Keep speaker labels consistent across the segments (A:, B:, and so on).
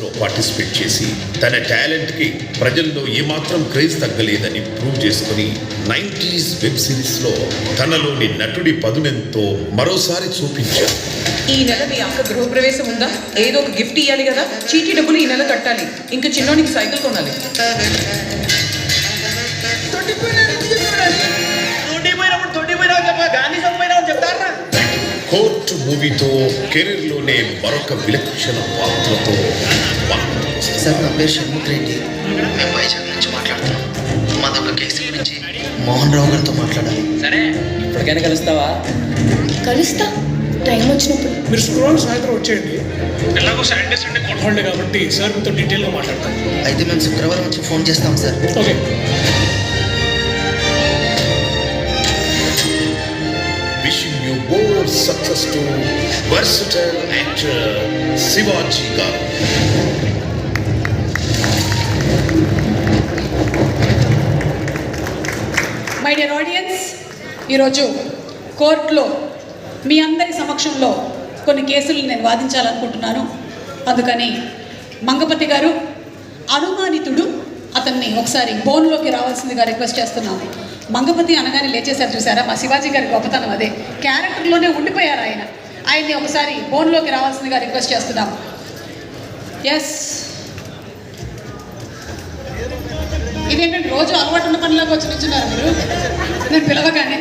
A: లో పార్టిసిపేట్ చేసి తన టాలెంట్కి ప్రజల్లో ఏమాత్రం క్రేజ్ తగ్గలేదని ప్రూవ్ చేసుకుని నైంటీస్ వెబ్ సిరీస్లో తనలోని నటుడి పదునెంతో మరోసారి చూపించారు.
B: ఈ నెల మీ అక్క గృహప్రవేశం ఉందా? ఏదో ఒక గిఫ్ట్ ఇవ్వాలి కదా. చీటీ డబ్బులు ఈ నెల కట్టాలి. ఇంకా చిన్నోనికి సైకిల్ కొనాలి.
A: కోర్టు మూవీతో కెరీర్లోనే మరొక విలక్షణ పాత్రతో.
C: సార్ నా పేరు షణ్ముఖ్ రెడ్డి. మేము వైజాగ్ నుంచి మాట్లాడుతున్నాం. మాదొక కేసు గురించి మోహన్ రావు గారితో మాట్లాడాలి.
D: సరే ఇప్పటికైనా కలుస్తావా?
E: కలుస్తా. టైం వచ్చినప్పుడు.
F: మీరు శుక్రవారం సాయంత్రం వచ్చేయండి.
D: ఎలాగో సాటర్డే సండే
F: హాలిడే కాబట్టి సార్ మీతో డీటెయిల్గా మాట్లాడతాం.
C: అయితే మేము శుక్రవారం వచ్చి ఫోన్ చేస్తాం sir.
F: Okay.
A: More success to versatile actor Shivaji గారు
G: మై డియర్ ఆడియన్స్ ఈరోజు కోర్టులో మీ అందరి సమక్షంలో కొన్ని కేసులు నేను వాదించాలనుకుంటున్నాను. అందుకని మంగపతి గారు అనుమానితుడు అతన్ని ఒకసారి బోన్లోకి రావాల్సిందిగా రిక్వెస్ట్ చేస్తున్నాము. మంగపతి అనగానే లేచేశారు చూసారా మా శివాజీ గారి గొప్పతనం అదే. క్యారెక్టర్లోనే ఉండిపోయారు ఆయన. ఆయన్ని ఒకసారి బోన్లోకి రావాల్సిందిగా రిక్వెస్ట్ చేస్తున్నాం ఎస్ ఇదేంటంటే రోజు అలవాటు ఉన్న పనిలాగా వచ్చి నిల్చున్నారు మీరు? నేను పిలవగానే.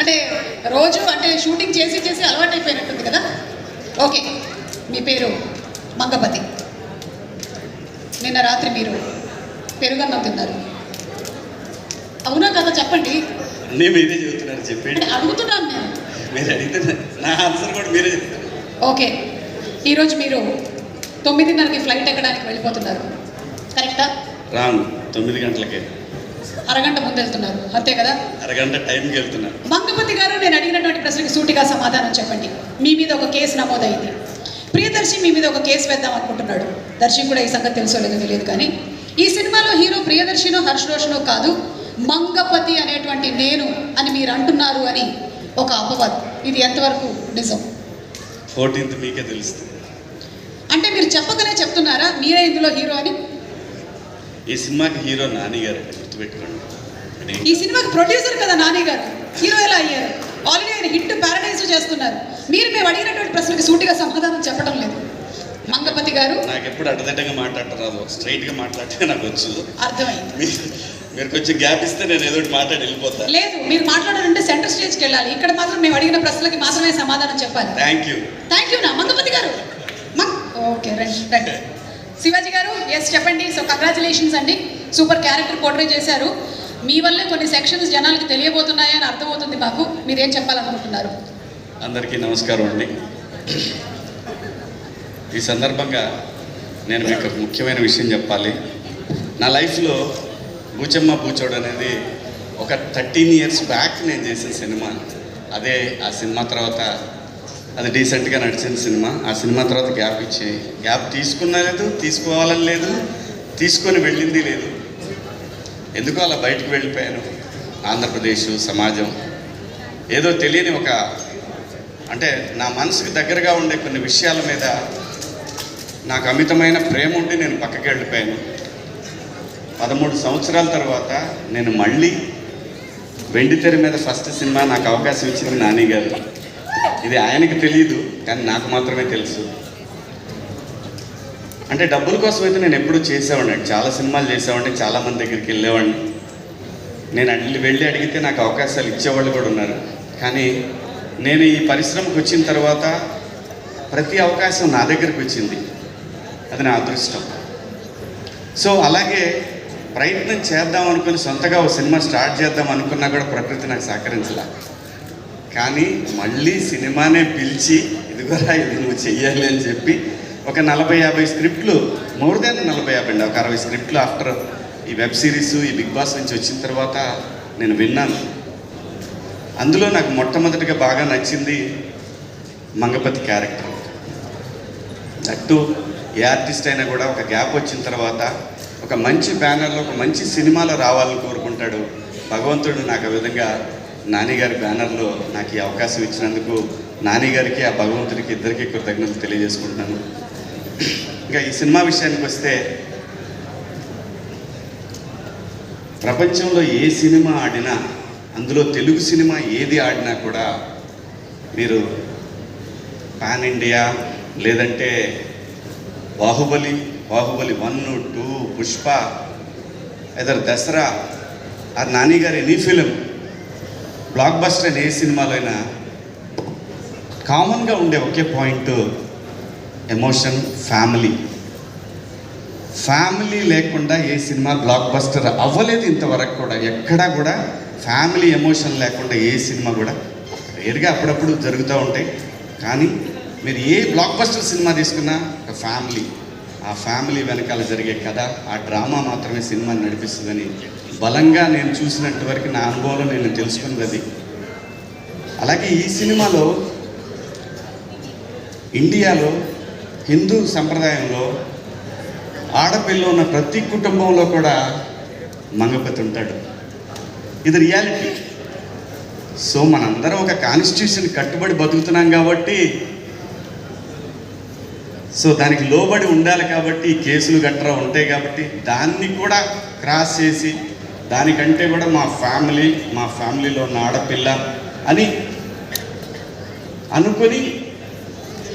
G: అంటే రోజు అంటే షూటింగ్ చేసి చేసి అలవాటు అయిపోయినట్టుంది కదా? ఓకే. మీ పేరు మంగపతి. నిన్న రాత్రి మీరు పెరుగన్నం తిన్నారు. అవునా కదా చెప్పండి.
H: అన్నీ మీరే చెబుతున్నారు చెప్పండి
G: అడుగుతున్నాను నేను.
H: మీరు అడిగితే నా ఆన్సర్ కూడా మీరే చెప్తారు.
G: ఓకే. ఈరోజు మీరు తొమ్మిదిన్నరకి ఫ్లైట్ ఎక్కడానికి వెళ్ళిపోతున్నారు. కరెక్టా?
H: రాంగ్ తొమ్మిది గంటలకే.
G: అరగంట ముందు వెళ్తున్నారు అంతే కదా?
H: అరగంట టైంకి వెళ్తున్నారు.
G: మంగపతి గారు నేను అడిగినటువంటి ప్రశ్నకి సూటిగా సమాధానం చెప్పండి. మీ మీద ఒక కేసు నమోదైంది. ప్రియదర్శి మీ మీద ఒక కేసు వేద్దాం అనుకుంటున్నాడు. దర్శి కూడా ఈ సంగతి తెలుసో లేదో తెలియదు కానీ ఈ సినిమాలో హీరో ప్రియదర్శినో హర్ష్ రోషనో కాదు మంగపతి అనేటువంటి నేను అని మీరు అంటున్నారు అని ఒక అపవాదం. ఇది ఎంతవరకు నిజం?
H: ఫోర్టీన్త్ మీకే తెలుస్తుంది.
G: అంటే మీరు చెప్పకనే చెప్తున్నారా? మీరే ఇందులో హీరో అని?
H: ఈ సినిమాకి హీరో నాని గారు గుర్తుపెట్టుకోండి.
G: ఈ సినిమాకి ప్రొడ్యూసర్ కదా నాని గారు. హీరో ఎలా అయ్యారు? ఆల్రెడీ ఆయన హిట్ ప్యారడైజ్ చేస్తున్నారు. మీరు మేము అడిగినటువంటి ప్రశ్నలకు సూటిగా సమాధానం చెప్పడం లేదు. మంగపతి గారు?
H: నాకు ఎప్పుడు అడ్డదిడ్డంగా మాట్లాడటం రాదు స్ట్రైట్గా మాట్లాడితే నాకు వచ్చు.
G: అర్థమైంది.
H: మీరు కొంచెం గ్యాప్ ఇస్తే నేను ఏదో మాట్లాడి వెళ్ళిపోతా.
G: లేదు మీరు మాట్లాడాలంటే సెంటర్ స్టేజ్కి వెళ్ళాలి. ఇక్కడ మాత్రం మేము అడిగిన ప్రశ్నలకి మాత్రమే సమాధానం చెప్పాలి.
H: థ్యాంక్ యూ
G: థ్యాంక్ యూ నా. మంగపతి గారు. ఓకే రండి శివాజీ గారు ఎస్ చెప్పండి. సో కంగ్రాచులేషన్స్ అండి. సూపర్ క్యారెక్టర్ పోర్ట్రే చేశారు. మీ వల్లే కొన్ని సెక్షన్స్ జనాలకు తెలియబోతున్నాయని అర్థమవుతుంది మాకు. మీరేం చెప్పాలనుకుంటున్నారు?
H: అందరికీ నమస్కారం అండి. ఈ సందర్భంగా నేను మీకు ముఖ్యమైన విషయం చెప్పాలి. నా లైఫ్లో బూచమ్మ బూచోడు అనేది ఒక థర్టీన్ ఇయర్స్ బ్యాక్ నేను చేసిన సినిమా. అదే ఆ సినిమా తర్వాత అది డీసెంట్గా నడిచిన సినిమా. ఆ సినిమా తర్వాత గ్యాప్ ఇచ్చి గ్యాప్ తీసుకున్నా లేదు తీసుకోవాలని లేదు తీసుకొని వెళ్ళింది లేదు. ఎందుకో అలా బయటకు వెళ్ళిపోయాను. ఆంధ్రప్రదేశ్ సమాజం ఏదో తెలియని ఒక అంటే నా మనసుకు దగ్గరగా ఉండే కొన్ని విషయాల మీద నాకు అమితమైన ప్రేమ ఉండి నేను పక్కకి వెళ్ళిపోయాను. పదమూడు సంవత్సరాల తర్వాత నేను మళ్ళీ వెండితెర మీద ఫస్ట్ సినిమా నాకు అవకాశం ఇచ్చింది నాని గారు. ఇది ఆయనకి తెలియదు కానీ నాకు మాత్రమే తెలుసు. అంటే డబ్బుల కోసం అయితే నేను ఎప్పుడూ చేసేవాడిని చాలా సినిమాలు చేసేవాడిని చాలామంది దగ్గరికి వెళ్ళేవాడిని. నేను అడిగి వెళ్ళి అడిగితే నాకు అవకాశాలు ఇచ్చేవాళ్ళు కూడా ఉన్నారు. కానీ నేను ఈ పరిశ్రమకు వచ్చిన తర్వాత ప్రతి అవకాశం నా దగ్గరికి వచ్చింది. అది నా అదృష్టం. సో అలాగే ప్రయత్నం చేద్దాం అనుకుని సొంతగా ఒక సినిమా స్టార్ట్ చేద్దాం అనుకున్నా కూడా ప్రకృతి నాకు సహకరించలే. కానీ మళ్ళీ సినిమానే పిలిచి ఇదిగోరా ఇది నువ్వు చెయ్యాలి అని చెప్పి ఒక నలభై యాభై స్క్రిప్ట్లు మోర్ దాన్ నలభై యాభై అండి ఒక అరవై స్క్రిప్ట్లు ఆఫ్టర్ ఈ వెబ్ సిరీస్ ఈ బిగ్ బాస్ నుంచి వచ్చిన తర్వాత నేను విన్నాను. అందులో నాకు మొట్టమొదటిగా బాగా నచ్చింది మంగపతి క్యారెక్టర్. అట్టు ఏ ఆర్టిస్ట్ అయినా కూడా ఒక గ్యాప్ వచ్చిన తర్వాత ఒక మంచి బ్యానర్లో ఒక మంచి సినిమాలో రావాలని కోరుకుంటాడు. భగవంతుడు నాకు ఆ విధంగా నానిగారి బ్యానర్లో నాకు ఈ అవకాశం ఇచ్చినందుకు నానిగారికి ఆ భగవంతుడికి ఇద్దరికి కృతజ్ఞతలు తెలియజేసుకుంటున్నాను. ఇంకా ఈ సినిమా విషయానికి వస్తే ప్రపంచంలో ఏ సినిమా ఆడినా అందులో తెలుగు సినిమా ఏది ఆడినా కూడా మీరు పాన్ ఇండియా లేదంటే Baahubali Baahubali one two Pushpa either Dasara ఆ నాని గారి ఎనీ ఫిలిం బ్లాక్ బస్టర్ అని ఏ సినిమాలో అయినా కామన్గా ఉండే ఒకే పాయింట్ ఎమోషన్ ఫ్యామిలీ ఫ్యామిలీ లేకుండా ఏ సినిమా బ్లాక్ బస్టర్ అవ్వలేదు ఇంతవరకు కూడా. ఎక్కడా కూడా ఫ్యామిలీ ఎమోషన్ లేకుండా ఏ సినిమా కూడా రేరుగా అప్పుడప్పుడు జరుగుతూ ఉంటాయి. కానీ మీరు ఏ బ్లాక్ బస్టర్ సినిమా తీసుకున్నా ఒక ఫ్యామిలీ ఆ ఫ్యామిలీ వెనకాల జరిగే కథ ఆ డ్రామా మాత్రమే సినిమాని నడిపిస్తుందని బలంగా నేను చూసినంత వరకు నా అనుభవంలో నేను తెలుసుకున్నది అది. అలాగే ఈ సినిమాలో ఇండియాలో హిందూ సంప్రదాయంలో ఆడపిల్ల ఉన్న ప్రతి కుటుంబంలో కూడా మంగపతి ఉంటాడు. ఇది రియాలిటీ. సో మనందరం ఒక కాన్స్టిట్యూషన్ కట్టుబడి బతుకుతున్నాం కాబట్టి సో దానికి లోబడి ఉండాలి కాబట్టి కేసులు గట్రా ఉంటాయి కాబట్టి దాన్ని కూడా క్రాస్ చేసి దానికంటే కూడా మా ఫ్యామిలీ మా ఫ్యామిలీలో ఉన్న ఆడపిల్ల అని అనుకొని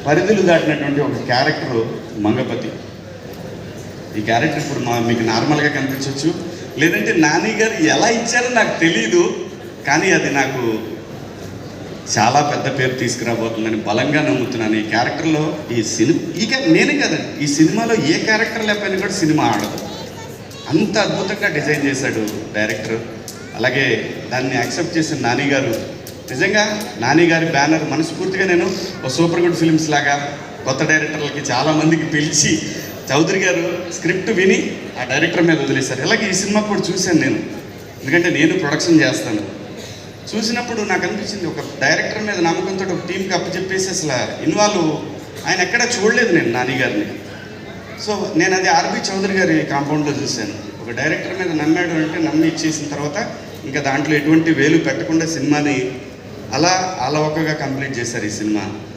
H: పరిధులు దాటినటువంటి ఒక క్యారెక్టర్ మంగపతి. ఈ క్యారెక్టర్ ఇప్పుడు మా మీకు నార్మల్గా కనిపించవచ్చు లేదంటే నాని గారు ఎలా ఇచ్చారో నాకు తెలియదు కానీ అది నాకు చాలా పెద్ద పేరు తీసుకురాబోతుందని బలంగా నమ్ముతున్నాను. ఈ క్యారెక్టర్లో ఈ సినిమా ఇక నేనే కదండి ఈ సినిమాలో ఏ క్యారెక్టర్ లేకపోయినా కూడా సినిమా ఆడదు. అంత అద్భుతంగా డిజైన్ చేశాడు డైరెక్టర్. అలాగే దాన్ని యాక్సెప్ట్ చేసిన నాని గారు నిజంగా నాని గారి బ్యానర్ మనస్ఫూర్తిగా నేను ఓ సూపర్ గుడ్ ఫిల్మ్స్ లాగా కొత్త డైరెక్టర్లకి చాలామందికి పిలిచి చౌదరి గారు స్క్రిప్ట్ విని ఆ డైరెక్టర్ మీద వదిలేశారు. ఇలాగే ఈ సినిమా కూడా చూశాను నేను. ఎందుకంటే నేను ప్రొడక్షన్ చేస్తాను. చూసినప్పుడు నాకు అనిపించింది ఒక డైరెక్టర్ మీద నమ్మకంతో ఒక టీంకి అప్పచెప్పేసి అసలు ఇన్వాల్వ్ ఆయన ఎక్కడా చూడలేదు నేను నాని గారిని సో నేను అది ఆర్బి చౌదరి గారి కాంపౌండ్లో చూశాను. ఒక డైరెక్టర్ మీద నమ్మాడు అంటే నమ్మి ఇచ్చేసిన తర్వాత ఇంకా దాంట్లో ఎటువంటి వేలు పెట్టకుండా సినిమాని అలా అలవకగా కంప్లీట్ చేశారు ఈ సినిమా.